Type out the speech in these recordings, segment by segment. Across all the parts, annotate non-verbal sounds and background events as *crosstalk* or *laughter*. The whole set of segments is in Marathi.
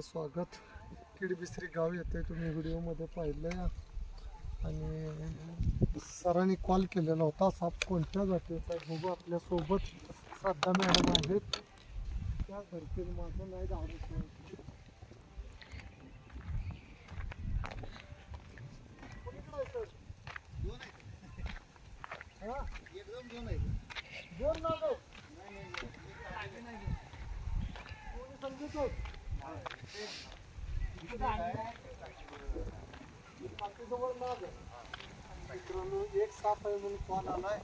चॅनलमध्ये स्वागत. किडबिसरी गाव येते तुम्ही व्हिडिओमध्ये पाहिलं आणि सरांनी कॉल केलेला होता साप कोणत्या जातीचा बघू आपल्यासोबत श्रद्धा मॅडम आहेत? त्या धरतील माझं नाही धाडत नाही दोन आहेत? कोणी सांगितलं? पाठीजवळ नाग आहे. मित्रांनो एक साप आहे म्हणून कॉल आलाय?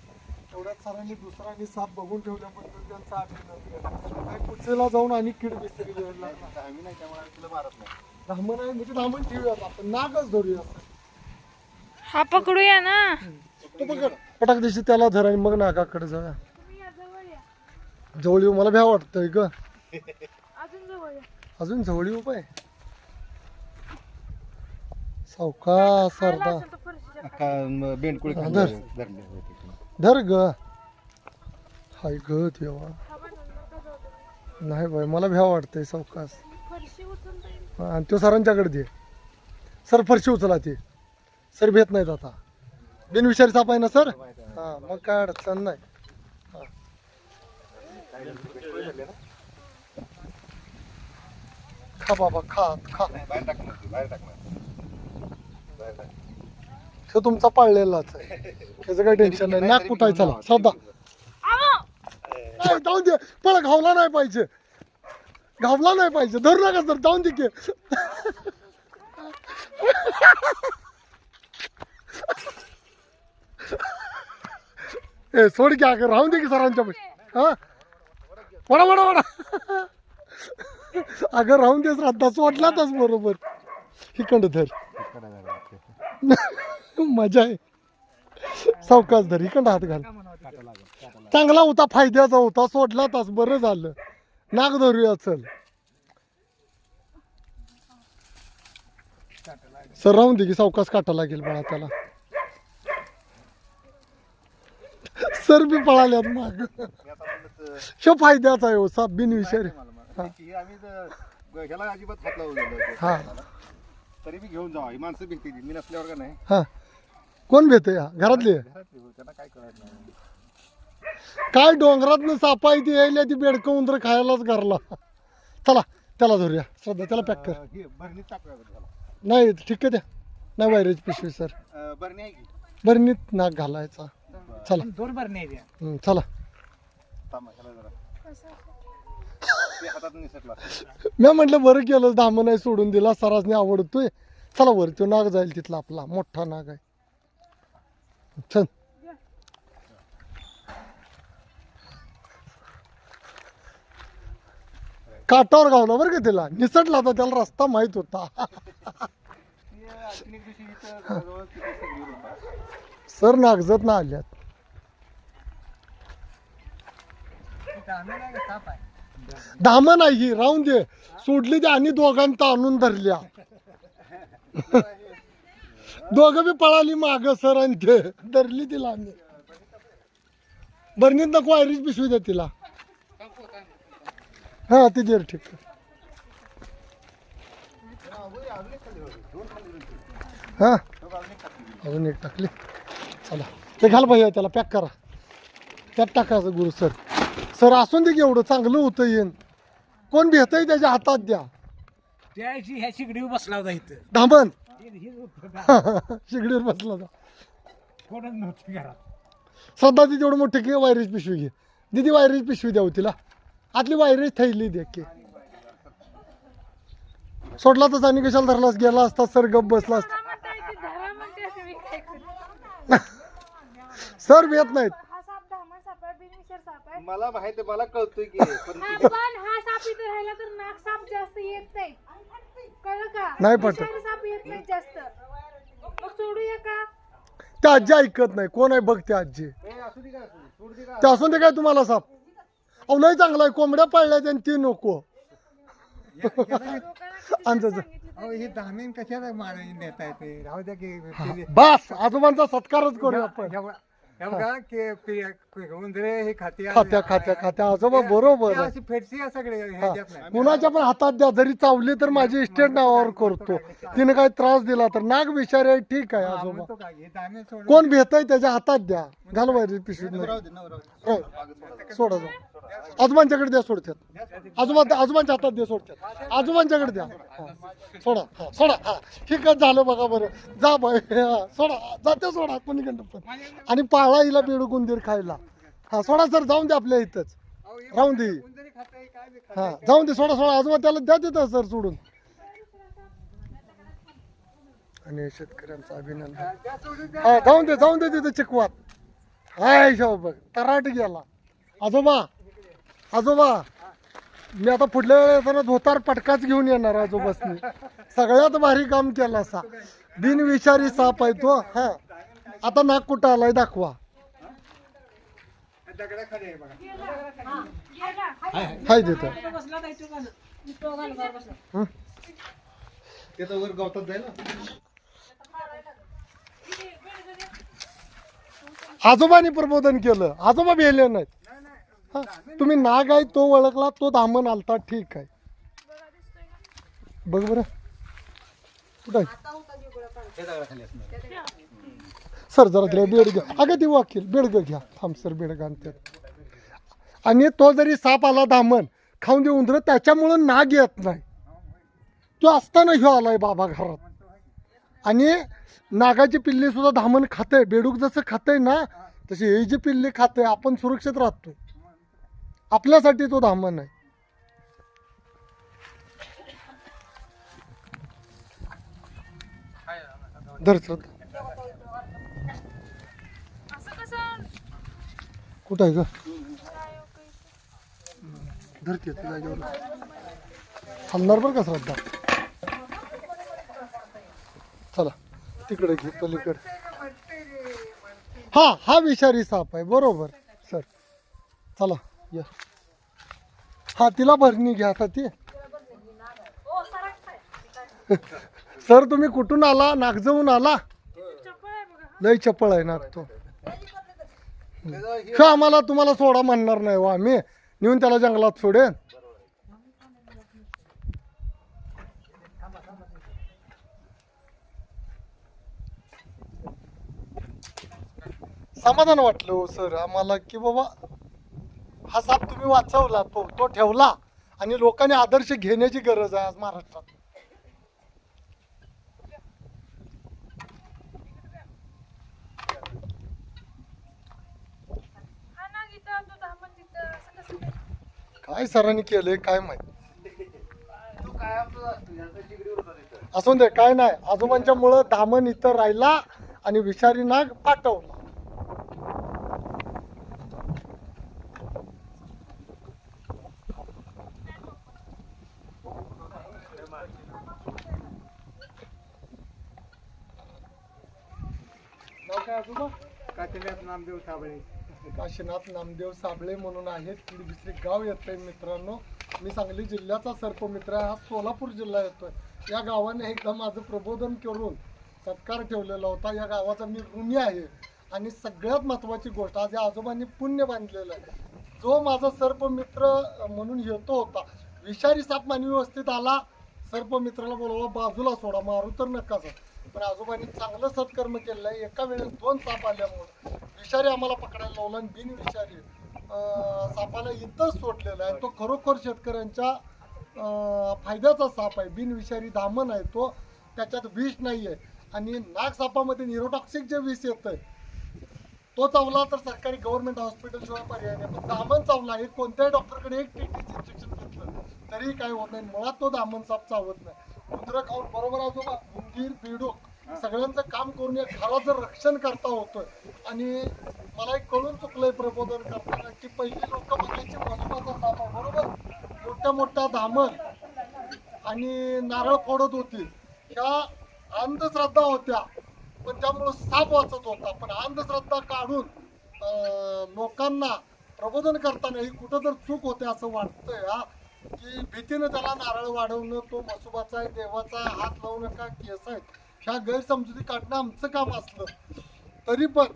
तेवढ्यात सरांनी आणि साप बघून ठेवल्याबद्दल त्यांचा अभिनंदन. काय जाऊन आणि किड बिस्तरी घ्यायला लागला? नाही त्यामुळे आम्ही तुला मारत नाही. धामण आहे म्हणजे धामण ठेवूयात आपण. नागच धरूया हा पकडूया ना. तो पकड. पटाक दिवशी त्याला धर आणि मग नागाकडे जाऊया. जवळ येऊ. मला भ्या वाटतंय ग. अजून जवळ या. अजून जवळ येऊ पाय. सावका सरदा. बेंडकुळी धर. धरले धर ग. हाय ग देवा. नाही बाय मला भ्या वाटतंय सावकास फरशी हा, आणि तो सरांच्याकडे दे. सर फरशी उचला ते. सर भेट नाहीत आता. बिनविषारी साप आहे ना सर? हा मग काय अडचण नाही. हा. खा बाबा खा खा. बाहेर टाकणार बाहेर टाकणार. तो तुमचा पाळलेलाच आहे. त्याचं काही टेन्शन नाही. नाक कुठाय चला साधा ए, जाऊन दे. पण घावला नाही पाहिजे. घावला नाही पाहिजे. धरू नका सर जाऊन दे की. ए सोड की अगं राहून दे की सरांच्या पैसे हा? वडा वडा वडा. अगं राहून दे श्रद्धा. वाटलातच बरोबर. हिकंड धर. मजा आहे. सावकाश धर इकडं हात घाल. चांगला होता फायद्याचा होता सोडला तास बरं झालं. नाग धरूया चल. सर राहून दे की सावकाश काटा लागेल बाळा त्याला. सर बी पळाल्यात माग. शो फायद्याचा आहे हो साप बिनविषारी तर ह्याला अजिबात. हा. तरी मी घेऊन जावा ही माणसं भीती मी नसल्यावर का नाही? हा. कोण भेट या घरातली? आहे? घरातली हो, त्यांना काय कळत नाही. काय डोंगरात सापा इथे यायला ती बेडकं उंदर खायलाच घरला. चला त्याला धरूया. श्रद्धा त्याला पॅक कर. अं, हे बरणीत टाकूया बरं त्याला. नाही ठीक आहे द्या. नाही वायरेज पिशवी सर. अं, बरणी आहे की? बरणीत नाक घालायचा. चला. दोन हम्म, चला. थांबा ह्याला जरा. ते हातात निसटला मी म्हटलं बरं केलं धाम नाही सोडून दिला सरासने आवडतोय. चला वर तो नाग जाईल तिथला आपला मोठा नाग आहे. चल. काटावर गावला बरं का तिला. निसटला होता त्याला रस्ता माहीत होता. सर नागजत ना आल्यात. दाम धाम नाही राहून दे. सोडली ते आणि दोघांना आणून धरल्या. दोघं बी पळाली माग सर आणि ते. धरली तिला आम्ही. बरणीत नको आयरीच पिशवी द्या तिला. हा ती दे रे, ठीक. हा. अजून एक टाकली. चला. ते घाल भैया त्याला पॅक करा. त्यात टाकायचं गुरु सर. सर असून दे की एवढं चांगलं होतं येईन. कोण भेटतंय त्याच्या हातात द्या. त्याची ह्या शिगडीवर बसला होता इथं. *laughs* शिगडीवर बसला होता. कोणच नव्हतं घरात. सध्या ती तेवढं मोठी की वायरेज पिशवी घे. दिदी वायरेज पिशवी द्यावं तिला. आतली वायरेज थैली दे की. सोडला तर आणि कशाला धरलास? गेला असता सर गप बसला असता? सर भेट नाहीत. हा साप धामण साप आहे बिनविषार साप आहे मला माहिती आहे, मला कळतोय की पण हा पण हा साप इथे राहिला तर नाग साप जास्त येत नाही कळलं का? नाही पटत. विषारी साप येत नाही जास्त. मग सोडूया का? त्या आजी ऐकत नाही. कोण आहे बघ त्या आजी. ते असून ते काय तुम्हाला साप? अहो नाही चांगला आहे. कोंबड्या पाळल्या आणि ती नको. लोकांना किती अंदाज. सांगितलं अहो हे धामीन कशाला मारायला नेता येते राहू द्या की बस. आजोबांचा सत्कारच करू आपण. बघा की? पी- उंदरे हे खाते खात्या खात्या खात्या. आजोबा बरोबर. ते आहे. अशी फेटसी आहे सगळे. ह्याच्यात नाही. कुणाच्या पण हातात द्या जरी चावली तर माझी इस्टेट नावावर करतो. तिने काही त्रास दिला तर. नाग विषारी आहे ठीक आहे हा, आजोबा. म्हणतो काय, हे धान्य सोडून- कोण भेटय त्याच्या हातात द्या. घाल बाहेर पिशवीत हो. सोडा जाऊ आजोबांच्याकडे द्या सोडतात आजोबा आजोबांच्या हातात द्या सोडतात आजोबांच्याकडे द्या. सोडा हा सोडा हा. ठीक आहे झालं बघा बरं. जा बाय सोडा जाते सोडा कोणी पण. आणि पाळा हिला बेडू गुंदीर खायला. हा सोडा सर जाऊन दे आपल्या इथंच. राहून दे. हा जाऊन दे सोडा सोडा. आजोबा त्याला द्या तिथं सर सोडून. आणि शेतकऱ्यांचं अभिनंदन. हा जाऊन दे जाऊन दे तिथे चिकवात. हाय शाव बघ. तराट गेला. आजोबा आजोबा मी आता पुढल्या वेळेला येताना धोतार पटकाच घेऊन येणार आजोबासनी. सगळ्यात भारी काम केलं असा. बिनविषारी साप आहे तो हा. आता नाक कुठं आलाय दाखवा. दगडाखाली आहे हाय तिथं. हं? आजोबांनी प्रबोधन केलं. आजोबा भेले नाहीत. हा, तुम्ही नाग आहे तो ओळखला तो दामन आलता ठीक आहे. बघ बरं. कुठं आहे? सर जरा तिला बेड घ्या. अगं ती वाकील बेडगं घ्या. थांब सर बेडग आणते आणि तो जरी साप आला दामन खाऊन दे उंदर त्याच्यामुळं नाग येत नाही. तो असताना ह्यो आलाय बाबा घरात. आणि नागाची पिल्ली सुद्धा धामण खाते बेडूक जसं खाते ना तशी हे जी पिल्ली खाते आपण सुरक्षित राहतोय. आपल्यासाठी तो धामण आहे. धरच कुठं आहे ग? धरते जागेवर. थांबणार बरं का श्रद्धा? चला तिकडे घे पलीकडे. हा हा विषारी साप आहे बरोबर सर. चला. या. भरणी घ्या आता ती. सर तुम्ही कुठून आला? नागजवून आला? लय चपळ आहे नाग तो. आम्हाला तुम्हाला सोडा म्हणणार नाही वा आम्ही. नेऊन त्याला जंगलात सोडेन. समाधान वाटलं हो सर. आम्हाला की बाबा हा साप तुम्ही वाचवला तो तो ठेवला. आणि लोकांनी आदर्श घेण्याची गरज आहे आज महाराष्ट्रात. काय? सरांनी केलंय काय माहीत? काय असून दे काय नाही. आजोबांच्या मुळे दामन इथं राहिला आणि विषारी नाग पाठवला नाव काय आजोबा? नामदेव साबळे. काशीनाथ नामदेव साबळे म्हणून आहेत. किडी दुसरे गाव येतंय मित्रांनो. मी सांगली जिल्ह्याचा सर्पमित्र आहे. हा सोलापूर जिल्हा येतोय. या गावाने एकदा माझं प्रबोधन करून सत्कार ठेवलेला होता. या गावाचा मी ऋणी आहे. आणि सगळ्यात महत्वाची गोष्ट आज या आजोबांनी पुण्य बांधलेलं आहे. जो माझा सर्पमित्र म्हणून येतो होता विषारी साप मानवी व्यवस्थित आला सर्पमित्राला बोलवा बाजूला सोडा मारू तर नकाच पण आजोबांनी चांगलं सत्कर्म केलेलं आहे. एका वेळेस दोन साप आल्यामुळे विषारी आम्हाला पकडायला लावला आणि बिनविषारी सापाला इथंच सोडलेला आहे. तो खरोखर शेतकऱ्यांच्या फायद्याचा साप आहे. बिनविषारी दामन आहे तो. त्याच्यात विष नाही आहे आणि नाग सापामध्ये निरोटॉक्सिक जे विष येतं तो चावला तर सरकारी गव्हर्नमेंट हॉस्पिटल शिवाय पर्याय नाही. पण दामन चावला हे कोणत्याही डॉक्टरकडे एक टीटीचं इंजेक्शन घेतलं तरी काय होत नाही. मुळात तो दामन साप चावत नाही. कुत्र खाऊन बरोबर आजोबा? उंदीर बेडूक सगळ्यांचं काम करून या घराचं रक्षण करता होतोय. आणि मला एक कळून चुकलंय प्रबोधन करताना की पहिली लोक म्हणायची मसुबाचा साप बरोबर? मोठ्या मोठ्या धामर आणि नारळ फोडत होती. ह्या अंधश्रद्धा होत्या पण त्यामुळं साप वाचत होता. पण अंधश्रद्धा काढून लोकांना प्रबोधन करताना ही कुठं तर चूक होते असं वाटतंय हा. की भीतीनं त्याला नारळ वाढवणं तो मसुबाचा आहे देवाचा आहे हात लावू नका केस आहेत. ह्या गैरसमजुती काढणं आमचं काम असलं. तरी पण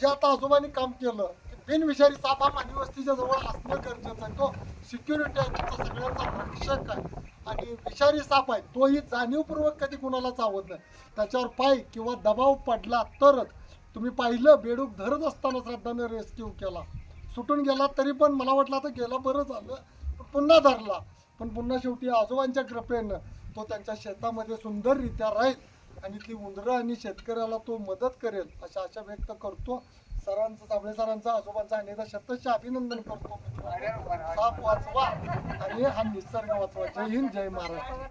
जे आता आजोबांनी काम केलं बिनविषारी साप हा मानवी वस्तीच्या जवळ असणं गरजेचं आहे. तो सिक्युरिटी आहे तुमचा सगळ्यांचा रक्षक आहे. आणि विषारी साप आहे तोही जाणीवपूर्वक कधी कुणाला चावत नाही. त्याच्यावर पाय किंवा दबाव पडला तरच तुम्ही पाहिलं बेडूक धरत असताना श्रद्धाने रेस्क्यू केला. सुटून गेला तरी पण मला वाटलं आता गेला बरं झालं. पुन्हा धरला. पण पुन्हा शेवटी आजोबांच्या कृपेनं तो त्यांच्या शेतामध्ये सुंदररित्या राहील आणि ती उंदरं आणि शेतकऱ्याला तो मदत करेल अशा आशा व्यक्त करतो. सरांचं साबळे सरांचं आजोबांचं अनेकदा शतश अभिनंदन करतो साप वाचवा आणि हा निसर्ग वाचवा. जय हिंद जय महाराष्ट्र.